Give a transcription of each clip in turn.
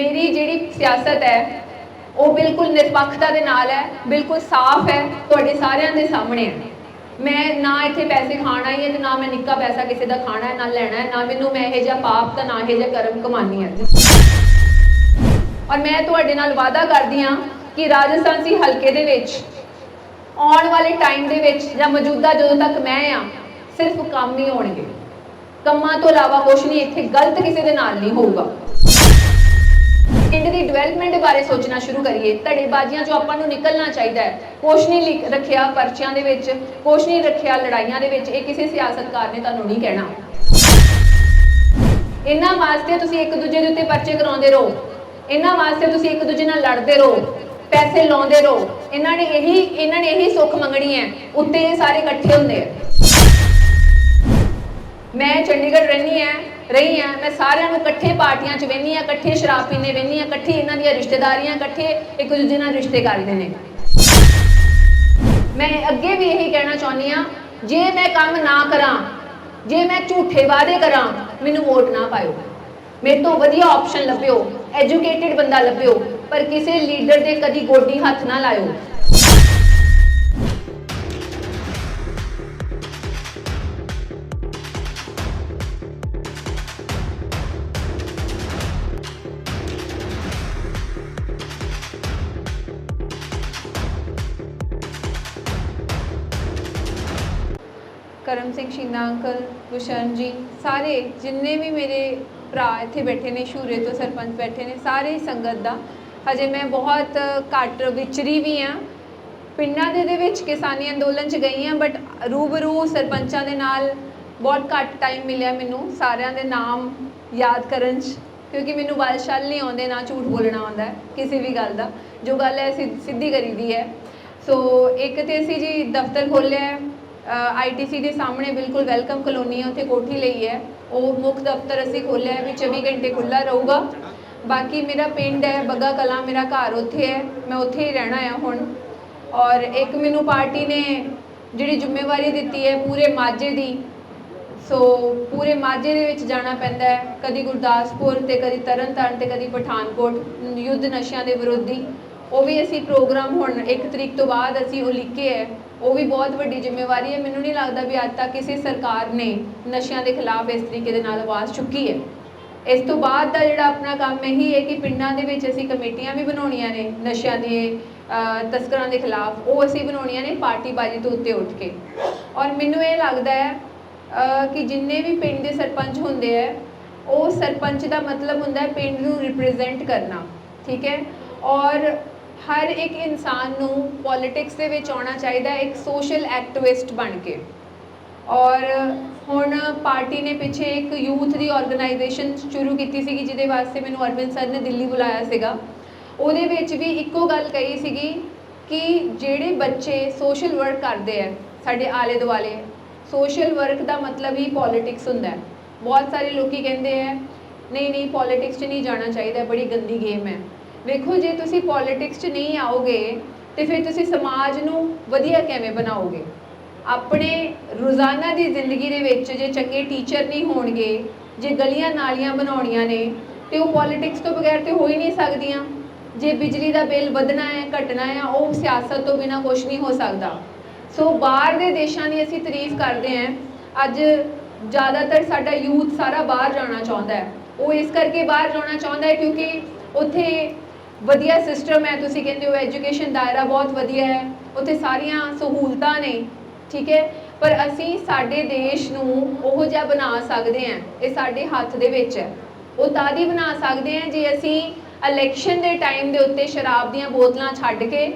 ਮੇਰੀ ਜਿਹੜੀ ਸਿਆਸਤ ਹੈ, ਉਹ ਬਿਲਕੁਲ ਨਿਰਪੱਖਤਾ ਦੇ ਨਾਲ ਹੈ, ਬਿਲਕੁਲ ਸਾਫ਼ ਹੈ, ਤੁਹਾਡੇ ਸਾਰਿਆਂ ਦੇ ਸਾਹਮਣੇ ਹੈ। ਮੈਂ ਨਾ ਇੱਥੇ ਪੈਸੇ ਖਾਣਾ ਹੀ ਹੈ ਤੇ ਨਾ ਮੈਂ ਨਿੱਕਾ ਪੈਸਾ ਕਿਸੇ ਦਾ ਖਾਣਾ ਹੈ, ਨਾ ਲੈਣਾ ਹੈ, ਨਾ ਮੈਨੂੰ ਮੈਂ ਇਹ ਜਿਹਾ ਪਾਪ ਤਾਂ ਨਾ ਇਹ ਜਿਹਾ ਕਰਮ ਕਮਾਨੀ ਹੈ। ਔਰ ਮੈਂ ਤੁਹਾਡੇ ਨਾਲ ਵਾਅਦਾ ਕਰਦੀ ਹਾਂ ਕਿ ਰਾਜਸਥਾਨ ਸੀ ਹਲਕੇ ਦੇ ਵਿੱਚ, ਆਉਣ ਵਾਲੇ ਟਾਈਮ ਦੇ ਵਿੱਚ ਜਾਂ ਮੌਜੂਦਾ ਜਦੋਂ ਤੱਕ ਮੈਂ ਆ ਸਿਰਫ ਕੰਮ ਹੀ ਹੋਣਗੇ। ਕੰਮਾਂ ਤੋਂ ਇਲਾਵਾ ਕੁਝ ਨਹੀਂ, ਇੱਥੇ ਗਲਤ ਕਿਸੇ ਦੇ ਨਾਲ ਨਹੀਂ ਹੋਊਗਾ। ਡਿਵੈਲਪਮੈਂਟ ਬਾਰੇ ਸੋਚਣਾ ਸ਼ੁਰੂ ਕਰੀਏ, ਧੜੇਬਾਜ਼ੀਆਂ ਜੋ ਆਪਾਂ ਨੂੰ ਨਿਕਲਣਾ ਚਾਹੀਦਾ ਹੈ। ਕੁਛ ਨਹੀਂ ਰੱਖਿਆ ਪਰਚਿਆਂ ਦੇ ਵਿੱਚ, ਕੁਛ ਨਹੀਂ ਰੱਖਿਆ ਲੜਾਈਆਂ ਦੇ ਵਿੱਚ, ਇਹ ਕਿਸੇ ਸਿਆਸਤਕਾਰ ਨੇ ਤੁਹਾਨੂੰ ਨਹੀਂ ਕਹਿਣਾ। ਇਹਨਾਂ ਵਾਸਤੇ ਤੁਸੀਂ ਇੱਕ ਦੂਜੇ ਦੇ ਉੱਤੇ ਪਰਚੇ ਕਰਾਉਂਦੇ ਰਹੋ। ਇਹਨਾਂ ਵਾਸਤੇ ਤੁਸੀਂ ਇੱਕ ਦੂਜੇ ਨਾਲ ਲੜਦੇ ਰਹੋ, ਪੈਸੇ ਲਾਉਂਦੇ ਰਹੋ। ਇਹਨਾਂ ਨੇ ਇਹੀ, ਇਹਨਾਂ ਨੇ ਇਹੀ ਸੁੱਖ ਮੰਗਣੀ ਹੈ, ਉੱਤੇ ਇਹ ਸਾਰੇ ਇਕੱਠੇ ਹੁੰਦੇ ਆ। ਮੈਂ ਚੰਡੀਗੜ੍ਹ ਰਹਿੰਦੀ ਆ ਰਹੀ ਆ ਮੈਂ ਸਾਰਿਆਂ ਨੂੰ ਇਕੱਠੇ ਪਾਰਟੀਆਂ 'ਚ ਵੇਖਦੀ ਆ ਇਕੱਠੇ ਸ਼ਰਾਬ ਪੀਂਦੇ ਵੇਖਦੀ ਆ ਇਕੱਠੇ ਇਹਨਾਂ ਦੀਆਂ ਰਿਸ਼ਤੇਦਾਰੀਆਂ, ਇਕੱਠੇ ਇੱਕ ਦੂਜੇ ਨਾਲ ਰਿਸ਼ਤੇ ਕਰਦੇ ਨੇ। ਮੈਂ ਅੱਗੇ ਵੀ ਇਹੀ ਕਹਿਣਾ ਚਾਹੁੰਦੀ ਆ ਜੇ ਮੈਂ ਕੰਮ ਨਾ ਕਰਾਂ, ਜੇ ਮੈਂ ਝੂਠੇ ਵਾਅਦੇ ਕਰਾਂ, ਮੈਨੂੰ ਵੋਟ ਨਾ ਪਾਇਓ। ਮੇਰੇ ਤੋਂ ਵਧੀਆ ਆਪਸ਼ਨ ਲੱਭਿਓ ਐਜੂਕੇਟਿਡ ਬੰਦਾ ਲੱਭਿਓ, ਪਰ ਕਿਸੇ ਲੀਡਰ ਦੇ ਕਦੀ ਗੋਡੀ ਹੱਥ ਨਾ ਲਾਇਓ। ਕਰਮ ਸਿੰਘ, ਸ਼ੀਨਾ ਅੰਕਲ ਗੁਸ਼ਨ ਜੀ, ਸਾਰੇ ਜਿੰਨੇ ਵੀ ਮੇਰੇ ਭਰਾ ਇੱਥੇ ਬੈਠੇ ਨੇ, ਸ਼ੂਰੇ ਤੋਂ ਸਰਪੰਚ ਬੈਠੇ ਨੇ, ਸਾਰੇ ਹੀ ਸੰਗਤ ਦਾ। ਹਜੇ ਮੈਂ ਬਹੁਤ ਘੱਟ ਵਿਚਰੀ ਵੀ ਆ। ਪਿੰਡਾਂ ਦੇ ਦੇ ਵਿੱਚ ਕਿਸਾਨੀ ਅੰਦੋਲਨ 'ਚ ਗਈ ਆ ਬਟ ਰੂਬਰੂ ਸਰਪੰਚਾਂ ਦੇ ਨਾਲ ਬਹੁਤ ਘੱਟ ਟਾਈਮ ਮਿਲਿਆ ਮੈਨੂੰ, ਸਾਰਿਆਂ ਦੇ ਨਾਮ ਯਾਦ ਕਰਨ 'ਚ, ਕਿਉਂਕਿ ਮੈਨੂੰ ਬਲਸ਼ਲ ਨਹੀਂ ਆਉਂਦੇ, ਨਾ ਝੂਠ ਬੋਲਣਾ ਆਉਂਦਾ ਕਿਸੇ ਵੀ ਗੱਲ ਦਾ। ਜੋ ਗੱਲ ਹੈ ਸਿ- ਸਿੱਧੀ ਕਰੀਦੀ ਹੈ। ਸੋ ਇੱਕ ਤੇ ਅਸੀਂ ਜੀ ਦਫ਼ਤਰ ਖੋਲ੍ਹਿਆ ਆਈਟੀਸੀ ਦੇ ਸਾਹਮਣੇ ਬਿਲਕੁਲ ਵੈਲਕਮ ਕਲੋਨੀ ਹੈ, ਉੱਥੇ ਕੋਠੀ ਲਈ ਹੈ। ਉਹ ਮੁੱਖ ਦਫ਼ਤਰ ਅਸੀਂ ਖੋਲ੍ਹਿਆ ਹੈ, ਵੀ 24 ਘੰਟੇ ਖੁੱਲਾ ਰਹੂਗਾ। ਬਾਕੀ ਮੇਰਾ ਪਿੰਡ ਹੈ, ਬੱਗਾ ਕਲਾਂ ਮੇਰਾ ਘਰ ਉੱਥੇ ਹੈ, ਮੈਂ ਉੱਥੇ ਹੀ ਰਹਿਣਾ ਆ ਹੁਣ। ਔਰ ਇੱਕ ਮੈਨੂੰ ਪਾਰਟੀ ਨੇ ਜਿਹੜੀ ਜ਼ਿੰਮੇਵਾਰੀ ਦਿੱਤੀ ਹੈ, ਪੂਰੇ ਮਾਝੇ ਦੀ। ਸੋ ਪੂਰੇ ਮਾਝੇ ਦੇ ਵਿੱਚ ਜਾਣਾ ਪੈਂਦਾ ਹੈ, ਕਦੀ ਗੁਰਦਾਸਪੁਰ ਤੇ ਕਦੀ ਤਰਨਤਾਰਨ ਤੇ ਕਦੀ ਪਠਾਨਕੋਟ, ਯੁੱਧ ਨਸ਼ਿਆਂ ਦੇ ਵਿਰੋਧੀ। ਉਹ ਵੀ ਅਸੀਂ ਪ੍ਰੋਗਰਾਮ ਹੁਣ 1 ਤਰੀਕ ਤੋਂ ਬਾਅਦ ਅਸੀਂ ਉਹ ਲਿਖੇ ਹੈ। ਉਹ ਵੀ ਬਹੁਤ ਵੱਡੀ ਜ਼ਿੰਮੇਵਾਰੀ ਹੈ। ਮੈਨੂੰ ਨਹੀਂ ਲੱਗਦਾ ਵੀ ਅੱਜ ਤੱਕ ਕਿਸੇ ਸਰਕਾਰ ਨੇ ਨਸ਼ਿਆਂ ਦੇ ਖਿਲਾਫ ਇਸ ਤਰੀਕੇ ਦੇ ਨਾਲ ਆਵਾਜ਼ ਚੁੱਕੀ ਹੈ। ਇਸ ਤੋਂ ਬਾਅਦ ਦਾ ਜਿਹੜਾ ਆਪਣਾ ਕੰਮ ਇਹੀ ਹੈ ਕਿ ਪਿੰਡਾਂ ਦੇ ਵਿੱਚ ਅਸੀਂ ਕਮੇਟੀਆਂ ਵੀ ਬਣਾਉਣੀਆਂ ਨੇ ਨਸ਼ਿਆਂ ਦੇ ਤਸਕਰਾਂ ਦੇ ਖਿਲਾਫ। ਉਹ ਅਸੀਂ ਬਣਾਉਣੀਆਂ ਨੇ ਪਾਰਟੀ ਬਾਜੀ ਤੋਂ ਉੱਤੇ ਉੱਠ ਕੇ। ਔਰ ਮੈਨੂੰ ਇਹ ਲੱਗਦਾ ਹੈ ਕਿ ਜਿੰਨੇ ਵੀ ਪਿੰਡ ਦੇ ਸਰਪੰਚ ਹੁੰਦੇ ਆ ਉਹ ਸਰਪੰਚ ਦਾ ਮਤਲਬ ਹੁੰਦਾ ਹੈ ਪਿੰਡ ਨੂੰ ਰਿਪਰੈਜ਼ੈਂਟ ਕਰਨਾ। ਠੀਕ ਹੈ? ਔਰ ਹਰ ਇੱਕ ਇਨਸਾਨ ਨੂੰ ਪੋਲਿਟਿਕਸ ਦੇ ਵਿੱਚ ਆਉਣਾ ਚਾਹੀਦਾ ਹੈ ਇੱਕ ਸੋਸ਼ਲ ਐਕਟਿਵਿਸਟ ਬਣ ਕੇ। ਔਰ ਹੁਣ ਪਾਰਟੀ ਨੇ ਪਿੱਛੇ ਇੱਕ ਯੂਥ ਦੀ ਆਰਗੇਨਾਈਜੇਸ਼ਨ ਸ਼ੁਰੂ ਕੀਤੀ ਸੀਗੀ, ਜਿਹਦੇ ਵਾਸਤੇ ਮੈਨੂੰ ਅਰਵਿੰਦ ਸਰ ਨੇ ਦਿੱਲੀ ਬੁਲਾਇਆ ਸੀਗਾ। ਉਹਦੇ ਵਿੱਚ ਵੀ ਇੱਕੋ ਗੱਲ ਕਹੀ ਸੀਗੀ ਕਿ ਜਿਹੜੇ ਬੱਚੇ ਸੋਸ਼ਲ ਵਰਕ ਕਰਦੇ ਆ, ਸਾਡੇ ਆਲੇ ਦੁਆਲੇ ਸੋਸ਼ਲ ਵਰਕ ਦਾ ਮਤਲਬ ਹੀ ਪੋਲਿਟਿਕਸ ਹੁੰਦਾ ਹੈ। ਬਹੁਤ ਸਾਰੇ ਲੋਕੀ ਕਹਿੰਦੇ ਆ ਨਹੀਂ ਨਹੀਂ ਪੋਲਿਟਿਕਸ 'ਚ ਨਹੀਂ ਜਾਣਾ ਚਾਹੀਦਾ, ਬੜੀ ਗੰਦੀ ਗੇਮ ਹੈ। ਵੇਖੋ, ਜੇ ਤੁਸੀਂ ਪੋਲਿਟਿਕਸ 'ਚ ਨਹੀਂ ਆਓਗੇ, ਤੇ ਫਿਰ ਤੁਸੀਂ ਸਮਾਜ ਨੂੰ ਵਧੀਆ ਕਿਵੇਂ ਬਣਾਓਗੇ? ਆਪਣੇ ਰੋਜ਼ਾਨਾ ਦੀ ਜ਼ਿੰਦਗੀ ਦੇ ਵਿੱਚ ਜੇ ਚੰਗੇ ਟੀਚਰ ਨਹੀਂ ਹੋਣਗੇ, ਜੇ ਗਲੀਆਂ ਨਾਲੀਆਂ ਬਣਾਉਣੀਆਂ ਨੇ, ਤੇ ਉਹ ਪੋਲਿਟਿਕਸ ਤੋਂ ਬਗੈਰ ਤੇ ਹੋ ਹੀ ਨਹੀਂ ਸਕਦੀਆਂ। ਜੇ ਬਿਜਲੀ ਦਾ ਬਿੱਲ ਵਧਣਾ ਹੈ, ਘਟਣਾ ਹੈ, ਉਹ ਸਿਆਸਤ ਤੋਂ ਬਿਨਾ ਕੁਝ ਨਹੀਂ ਹੋ ਸਕਦਾ। ਸੋ ਬਾਹਰ ਦੇ ਦੇਸ਼ਾਂ ਦੀ ਅਸੀਂ ਤਾਰੀਫ ਕਰਦੇ ਹਾਂ। ਅੱਜ ਜ਼ਿਆਦਾਤਰ ਸਾਡਾ ਯੂਥ ਸਾਰਾ ਬਾਹਰ ਜਾਣਾ ਚਾਹੁੰਦਾ ਹੈ। ਉਹ ਇਸ ਕਰਕੇ ਬਾਹਰ ਜਾਣਾ ਚਾਹੁੰਦਾ ਹੈ ਕਿਉਂਕਿ ਉੱਥੇ ਵਧੀਆ ਸਿਸਟਮ ਹੈ, ਤੁਸੀਂ ਕਹਿੰਦੇ ਹੋ ਐਜੂਕੇਸ਼ਨ ਦਾਇਰਾ ਬਹੁਤ ਵਧੀਆ ਹੈ, ਉੱਥੇ ਸਾਰੀਆਂ ਸਹੂਲਤਾਂ ਨੇ, ਠੀਕ ਹੈ? ਪਰ ਅਸੀਂ ਸਾਡੇ ਦੇਸ਼ ਨੂੰ ਉਹ ਜਿਹਾ ਬਣਾ ਸਕਦੇ ਹਾਂ, ਇਹ ਸਾਡੇ ਹੱਥ ਦੇ ਵਿੱਚ ਹੈ। ਉਹ ਤਾਂ ਦੀ ਬਣਾ ਸਕਦੇ ਹਾਂ, ਜੇ ਅਸੀਂ ਇਲੈਕਸ਼ਨ ਦੇ ਟਾਈਮ ਦੇ ਉੱਤੇ ਸ਼ਰਾਬ ਦੀਆਂ ਬੋਤਲਾਂ ਛੱਡ ਕੇ,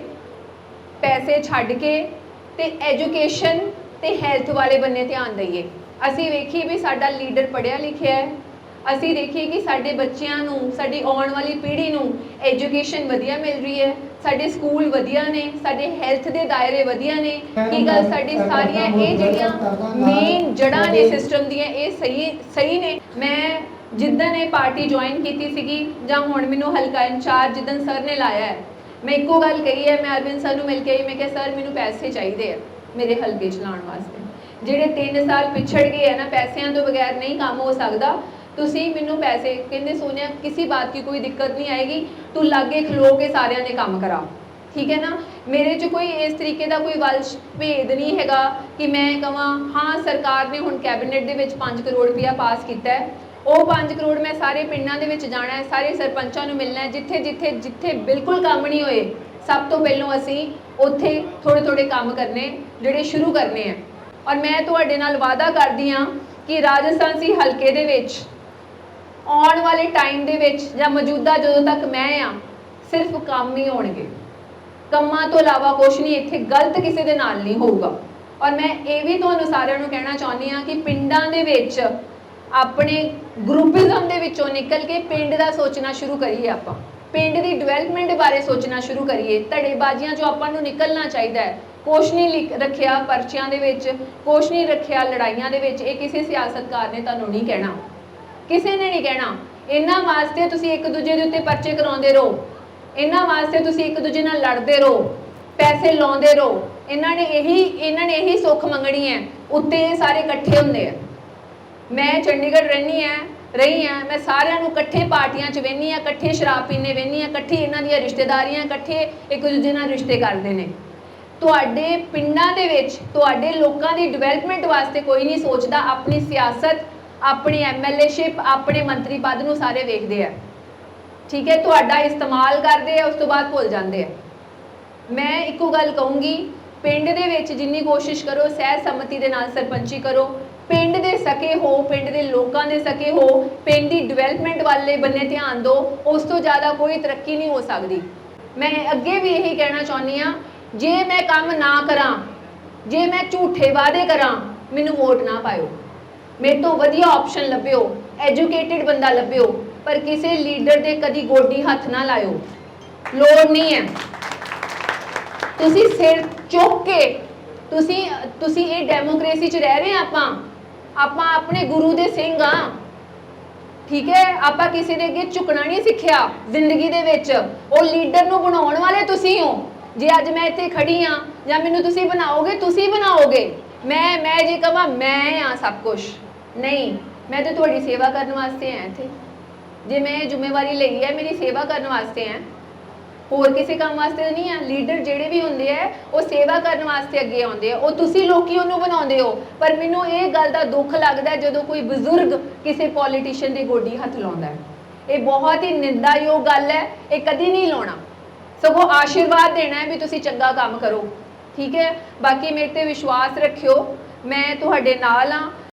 ਪੈਸੇ ਛੱਡ ਕੇ ਤੇ ਐਜੂਕੇਸ਼ਨ ਤੇ ਹੈਲਥ ਵਾਲੇ ਬੰਨੇ ਧਿਆਨ ਦਈਏ। ਅਸੀਂ ਵੇਖੀਏ ਵੀ ਸਾਡਾ ਲੀਡਰ ਪੜ੍ਹਿਆ ਲਿਖਿਆ ਹੈ ਅਸੀਂ ਦੇਖੀਏ ਕਿ ਸਾਡੇ ਬੱਚਿਆਂ ਨੂੰ, ਸਾਡੀ ਆਉਣ ਵਾਲੀ ਪੀੜ੍ਹੀ ਨੂੰ ਐਜੂਕੇਸ਼ਨ ਵਧੀਆ ਮਿਲ ਰਹੀ ਹੈ, ਸਾਡੇ ਸਕੂਲ ਵਧੀਆ ਨੇ, ਸਾਡੇ ਹੈਲਥ ਦੇ ਦਾਇਰੇ ਵਧੀਆ ਨੇ। ਕੀ ਗੱਲ, ਸਾਡੀ ਸਾਰੀਆਂ ਇਹ ਜਿਹੜੀਆਂ ਮੇਨ ਜੜਾਂ ਨੇ ਸਿਸਟਮ ਦੀਆਂ, ਇਹ ਸਹੀ ਸਹੀ ਨੇ। ਮੈਂ ਜਿੱਦਣ ਇਹ ਪਾਰਟੀ ਜੁਆਇਨ ਕੀਤੀ ਸੀਗੀ, ਜਾਂ ਹੁਣ ਮੈਨੂੰ ਹਲਕਾ ਇੰਚਾਰਜ ਜਿੱਦਣ ਸਰ ਨੇ ਲਾਇਆ ਹੈ, ਮੈਂ ਇੱਕੋ ਗੱਲ ਕਹੀ ਹੈ, ਮੈਂ ਅਰਵਿੰਦ ਸਰ ਨੂੰ ਮਿਲ ਕੇ ਆਈ, ਮੈਂ ਕਿਹਾ ਸਰ ਮੈਨੂੰ ਪੈਸੇ ਚਾਹੀਦੇ ਆ ਮੇਰੇ ਹਲਕੇ ਚਲਾਉਣ ਵਾਸਤੇ। ਜਿਹੜੇ 3 ਸਾਲ ਪਿਛੜ ਗਏ ਆ ਨਾ, ਪੈਸਿਆਂ ਤੋਂ ਬਗੈਰ ਨਹੀਂ ਕੰਮ ਹੋ ਸਕਦਾ ਤੁਸੀਂ ਮੈਨੂੰ ਪੈਸੇ ਕਹਿੰਦੇ ਸੋਨਿਆ, ਕਿਸੇ ਬਾਤ ਦੀ ਕੋਈ ਦਿੱਕਤ ਨਹੀਂ ਆਏਗੀ, ਤੂੰ ਲਾਗੇ ਖਲੋ ਕੇ ਸਾਰਿਆਂ ਨੇ ਕੰਮ ਕਰਾ। ਠੀਕ ਹੈ ਨਾ? ਮੇਰੇ 'ਚ ਕੋਈ ਇਸ ਤਰੀਕੇ ਦਾ ਕੋਈ ਵਲਸ਼ ਭੇਦ ਨਹੀਂ ਹੈਗਾ ਕਿ ਮੈਂ ਕਹਾਂ ਹਾਂ, ਸਰਕਾਰ ਨੇ ਹੁਣ ਕੈਬਨਿਟ ਦੇ ਵਿੱਚ 5 ਕਰੋੜ ਰੁਪਇਆ ਪਾਸ ਕੀਤਾ ਹੈ। ਉਹ 5 ਕਰੋੜ ਮੈਂ ਸਾਰੇ ਪਿੰਡਾਂ ਦੇ ਵਿੱਚ ਜਾਣਾ ਹੈ, ਸਾਰੇ ਸਰਪੰਚਾਂ ਨੂੰ ਮਿਲਣਾ ਹੈ, ਜਿੱਥੇ ਜਿੱਥੇ ਜਿੱਥੇ ਬਿਲਕੁਲ ਕੰਮ ਨਹੀਂ ਹੋਏ। ਸਭ ਤੋਂ ਪਹਿਲਾਂ ਅਸੀਂ ਉੱਥੇ ਥੋੜੇ ਥੋੜੇ ਕੰਮ ਕਰਨੇ, ਜਿਹੜੇ ਸ਼ੁਰੂ ਕਰਨੇ ਆ ਔਰ ਮੈਂ ਤੁਹਾਡੇ ਨਾਲ ਵਾਅਦਾ ਕਰਦੀ ਆ ਕਿ ਰਾਜਸਥਾਨ ਸੀ ਹਲਕੇ ਦੇ ਵਿੱਚ ਆਉਣ ਵਾਲੇ ਟਾਈਮ ਦੇ ਵਿੱਚ ਜਾਂ ਮੌਜੂਦਾ ਜਦੋਂ ਤੱਕ ਮੈਂ ਆ, ਸਿਰਫ ਕੰਮ ਹੀ ਹੋਣਗੇ ਕੰਮਾਂ ਤੋਂ ਇਲਾਵਾ ਕੁਝ ਨਹੀਂ, ਇੱਥੇ ਗਲਤ ਕਿਸੇ ਦੇ ਨਾਲ ਨਹੀਂ ਹੋਊਗਾ। ਔਰ ਮੈਂ ਇਹ ਵੀ ਤੁਹਾਨੂੰ ਸਾਰਿਆਂ ਨੂੰ ਕਹਿਣਾ ਚਾਹੁੰਦੀ ਹਾਂ ਕਿ ਪਿੰਡਾਂ ਦੇ ਵਿੱਚ ਆਪਣੇ ਗਰੁੱਪਿਜ਼ਮ ਦੇ ਵਿੱਚੋਂ ਨਿਕਲ ਕੇ ਪਿੰਡ ਦਾ ਸੋਚਣਾ ਸ਼ੁਰੂ ਕਰੀਏ ਆਪਾਂ। ਪਿੰਡ ਦੀ ਡਿਵੈਲਪਮੈਂਟ ਬਾਰੇ ਸੋਚਣਾ ਸ਼ੁਰੂ ਕਰੀਏ। ਧੜੇਬਾਜ਼ੀਆਂ ਜੋ ਆਪਾਂ ਨੂੰ ਨਿਕਲਣਾ ਚਾਹੀਦਾ ਹੈ। ਕੁਛ ਨਹੀਂ ਲਿਖ- ਰੱਖਿਆ ਪਰਚਿਆਂ ਦੇ ਵਿੱਚ, ਕੁਛ ਨਹੀਂ ਰੱਖਿਆ ਲੜਾਈਆਂ ਦੇ ਵਿੱਚ। ਇਹ ਕਿਸੇ ਸਿਆਸਤਕਾਰ ਨੇ ਤੁਹਾਨੂੰ ਨਹੀਂ ਕਹਿਣਾ। ਕਿਸੇ ਨੇ ਨਹੀਂ ਕਹਿਣਾ। ਇਹਨਾਂ ਵਾਸਤੇ ਤੁਸੀਂ ਇੱਕ ਦੂਜੇ ਦੇ ਉੱਤੇ ਪਰਚੇ ਕਰਾਉਂਦੇ ਰਹੋ। ਇਹਨਾਂ ਵਾਸਤੇ ਤੁਸੀਂ ਇੱਕ ਦੂਜੇ ਨਾਲ ਲੜਦੇ ਰਹੋ। ਪੈਸੇ ਲਾਉਂਦੇ ਰਹੋ। ਇਹਨਾਂ ਨੇ ਇਹੀ, ਇਹਨਾਂ ਨੇ ਇਹੀ ਸੁੱਖ ਮੰਗਣੀ ਹੈ। ਉੱਤੇ ਇਹ ਸਾਰੇ ਇਕੱਠੇ ਹੁੰਦੇ ਆ। ਮੈਂ ਚੰਡੀਗੜ੍ਹ ਰਹਿੰਦੀ ਆ ਰਹੀ ਆ ਮੈਂ ਸਾਰਿਆਂ ਨੂੰ ਇਕੱਠੇ ਪਾਰਟੀਆਂ 'ਚ ਵਹਿੰਦੀ ਆ, ਇਕੱਠੇ ਸ਼ਰਾਬ ਪੀਣੇ ਵਹਿੰਦੀ ਆ, ਇਕੱਠੇ ਇਹਨਾਂ ਦੀਆਂ ਰਿਸ਼ਤੇਦਾਰੀਆਂ, ਇਕੱਠੇ ਇੱਕ ਦੂਜੇ ਨਾਲ ਰਿਸ਼ਤੇ ਕਰਦੇ ਨੇ। ਤੁਹਾਡੇ ਪਿੰਡਾਂ ਦੇ ਵਿੱਚ, ਤੁਹਾਡੇ ਲੋਕਾਂ ਦੀ ਡਿਵੈਲਪਮੈਂਟ ਵਾਸਤੇ ਕੋਈ ਨਹੀਂ ਸੋਚਦਾ, ਆਪਣੀ ਸਿਆਸਤ ਆਪਣੀ ਐਮਐਲਏਸ਼ਿਪ ਆਪਣੇ ਮੰਤਰੀ ਪਦ ਨੂੰ ਸਾਰੇ ਵੇਖਦੇ ਆ। ਠੀਕ ਹੈ, ਤੁਹਾਡਾ ਇਸਤੇਮਾਲ ਕਰਦੇ ਆ, ਉਸ ਤੋਂ ਬਾਅਦ ਭੁੱਲ ਜਾਂਦੇ ਆ। ਮੈਂ ਇੱਕੋ ਗੱਲ ਕਹੂੰਗੀ, ਪਿੰਡ ਦੇ ਵਿੱਚ ਜਿੰਨੀ ਕੋਸ਼ਿਸ਼ ਕਰੋ, ਸਹਿ ਸੰਮਤੀ ਦੇ ਨਾਲ ਸਰਪੰਚੀ ਕਰੋ। ਪਿੰਡ ਦੇ ਸਕੇ ਹੋ, ਪਿੰਡ ਦੇ ਲੋਕਾਂ ਦੇ ਸਕੇ ਹੋ, ਪਿੰਡ ਦੀ ਡਿਵੈਲਪਮੈਂਟ ਵਾਲੇ ਬੰਨੇ ਧਿਆਨ ਦਿਓ, ਉਸ ਤੋਂ ਜ਼ਿਆਦਾ ਕੋਈ ਤਰੱਕੀ ਨਹੀਂ ਹੋ ਸਕਦੀ। ਮੈਂ ਅੱਗੇ ਵੀ ਇਹੀ ਕਹਿਣਾ ਚਾਹੁੰਦੀ ਆ ਜੇ ਮੈਂ ਕੰਮ ਨਾ ਕਰਾਂ, ਜੇ ਮੈਂ ਝੂਠੇ ਵਾਅਦੇ ਕਰਾਂ, ਮੈਨੂੰ ਵੋਟ ਨਾ ਪਾਇਓ। ਮੇਰੇ ਤੋਂ ਵਧੀਆ ਆਪਸ਼ਨ ਲੱਭਿਓ ਐਜੂਕੇਟਿਡ ਬੰਦਾ ਲੱਭਿਓ, ਪਰ ਕਿਸੇ ਲੀਡਰ ਦੇ ਕਦੀ ਗੋਡੀ ਹੱਥ ਨਾ ਲਾਇਓ। ਲੋੜ ਨਹੀਂ ਹੈ। ਤੁਸੀਂ ਸਿਰ ਚੁੱਕ ਕੇ, ਤੁਸੀਂ ਤੁਸੀਂ ਇਹ ਡੈਮੋਕ੍ਰੇਸੀ 'ਚ ਰਹਿ ਰਹੇ ਆਪਾਂ ਆਪਾਂ ਆਪਣੇ ਗੁਰੂ ਦੇ ਸਿੰਘ ਆ ਠੀਕ ਹੈ, ਆਪਾਂ ਕਿਸੇ ਦੇ ਅੱਗੇ ਝੁਕਣਾ ਨਹੀਂ ਸਿੱਖਿਆ ਜ਼ਿੰਦਗੀ ਦੇ ਵਿੱਚ। ਉਹ ਲੀਡਰ ਨੂੰ ਬਣਾਉਣ ਵਾਲੇ ਤੁਸੀਂ ਹੋ। ਜੇ ਅੱਜ ਮੈਂ ਇੱਥੇ ਖੜੀ ਆ ਜਾਂ ਮੈਨੂੰ ਤੁਸੀਂ ਬਣਾਓਗੇ ਤੁਸੀਂ ਬਣਾਓਗੇ। ਮੈਂ ਮੈਂ ਜੇ ਕਹਾਂ, ਮੈਂ ਆ ਸਭ ਕੁਝ ਨਹੀਂ, ਮੈਂ ਤਾਂ ਤੁਹਾਡੀ ਸੇਵਾ ਕਰਨ ਵਾਸਤੇ ਆ ਇੱਥੇ। ਜੇ ਮੈਂ ਇਹ ਜ਼ਿੰਮੇਵਾਰੀ ਲਈ ਹੈ, ਮੇਰੀ ਸੇਵਾ ਕਰਨ ਵਾਸਤੇ ਆ ਹੋਰ ਕਿਸੇ ਕੰਮ ਵਾਸਤੇ ਨਹੀਂ ਆ ਲੀਡਰ ਜਿਹੜੇ ਵੀ ਹੁੰਦੇ ਆ ਉਹ ਸੇਵਾ ਕਰਨ ਵਾਸਤੇ ਅੱਗੇ ਆਉਂਦੇ ਆ ਉਹ ਤੁਸੀਂ ਲੋਕੀ ਉਹਨੂੰ ਬਣਾਉਂਦੇ ਹੋ। ਪਰ ਮੈਨੂੰ ਇਹ ਗੱਲ ਦਾ ਦੁੱਖ ਲੱਗਦਾ ਜਦੋਂ ਕੋਈ ਬਜ਼ੁਰਗ ਕਿਸੇ ਪੋਲੀਟੀਸ਼ੀਅਨ ਦੀ ਗੋਡੀ ਹੱਥ ਲਾਉਂਦਾ ਹੈ ਇਹ ਬਹੁਤ ਹੀ ਨਿੰਦਾਯੋਗ ਗੱਲ ਹੈ ਇਹ ਕਦੀ ਨਹੀਂ ਲਾਉਣਾ। ਸਗੋਂ ਆਸ਼ੀਰਵਾਦ ਦੇਣਾ ਹੈ ਵੀ ਤੁਸੀਂ ਚੰਗਾ ਕੰਮ ਕਰੋ। ਠੀਕ ਹੈ ਬਾਕੀ ਮੇਰੇ ਤੇ ਵਿਸ਼ਵਾਸ ਰੱਖਿਓ। ਮੈਂ ਤੁਹਾਡੇ ਨਾਲ ਆ।